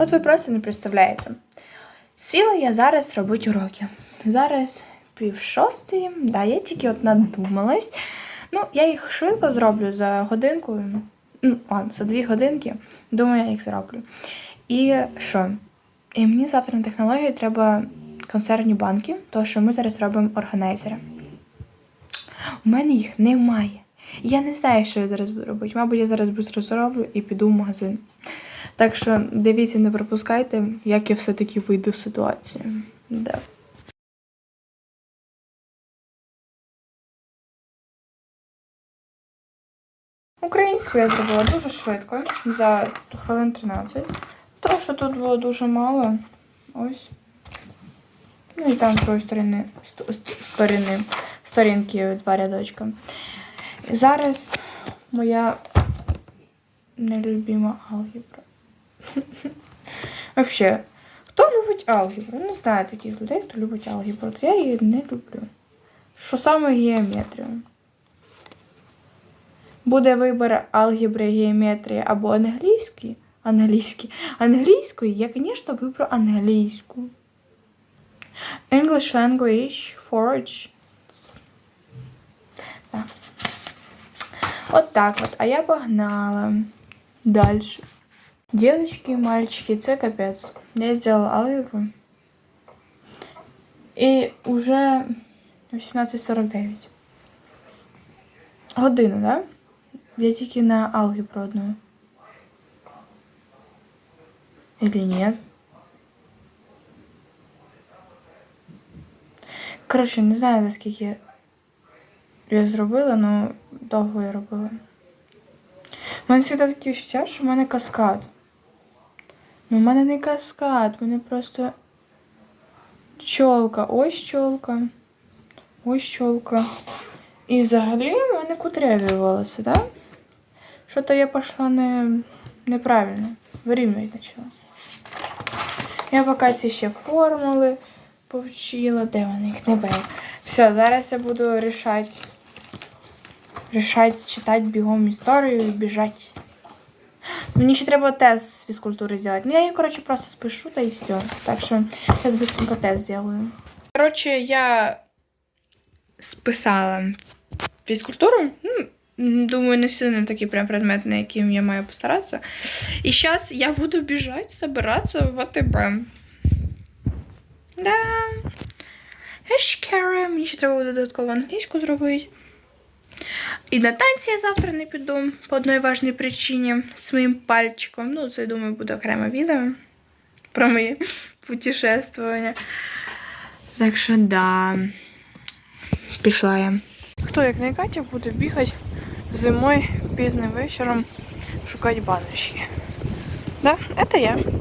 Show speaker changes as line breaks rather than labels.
От ви просто не представляєте. Сіла я зараз робити уроки. Зараз пів шостої, да, я тільки от надумалась. Ну, я їх швидко зроблю за годинку. Ну, ладно, за дві годинки. Думаю, я їх зроблю. І що? І мені завтра на технології треба консервні банки, тому що ми зараз робимо органайзери. У мене їх немає. Я не знаю, що я зараз буду робити. Мабуть, я зараз швидко зроблю і піду в магазин. Так що дивіться, не пропускайте, як я все-таки вийду з ситуації. Да. Українську я зробила дуже швидко, за хвилин 13. Тому що тут було дуже мало. Ось. Ну і там з другої сторони, ст- ст- сторони, сторінки два рядочка. Зараз моя нелюбима алгебра. Вообще, хто любить алгебру? Не знаю таких людей, хто любить алгебру. Я її не люблю. Що саме геометрію? Буде вибір алгебри, геометрії або англійський. Англійський. Англійської я, звісно, виберу англійську. English language, forge. От так от. А я погнала. Дальше. Девочки и мальчики, це капець. Я сделала алгебру. І уже 18.49. Годину, да? Я тільки на алгебру одну. Или нет? Коротше, не знаю, наскільки Я зробила, але довго я робила. У мене завжди таке відчуття, що в мене каскад. Ну, в мене не каскад, в мене просто чолка. Ось чолка. Ось чолка. І взагалі в мене кудряві волоси, так? Що-то я пішла не... неправильно. Вирівнювати почала. Я поки ці ще формули повчила. Де вони їх не беру. Все, зараз я буду рішати. Рішати читати бігом історію і біжати. Мені ще треба тест з фізкультури зробити. Ну, я її, коротше, просто спишу та і все. Так що зараз быстренько тест зроблю. Коротше, я списала фізкультуру. Ну, думаю, не сильно такий прям предмет, на яким я маю постаратися. І зараз я буду біжати, збиратися в АТБ. Да. Ешкере, мені ще треба буде додатково англійську зробити. І на танці я завтра не піду по одній важній причині з моїм пальчиком. Ну, це, думаю, буде окреме відео про мої путешествування. Так що, да. Пішла я. Хто, як не Катя, буде бігати зимою пізним вечором шукати баночки. Да, это я.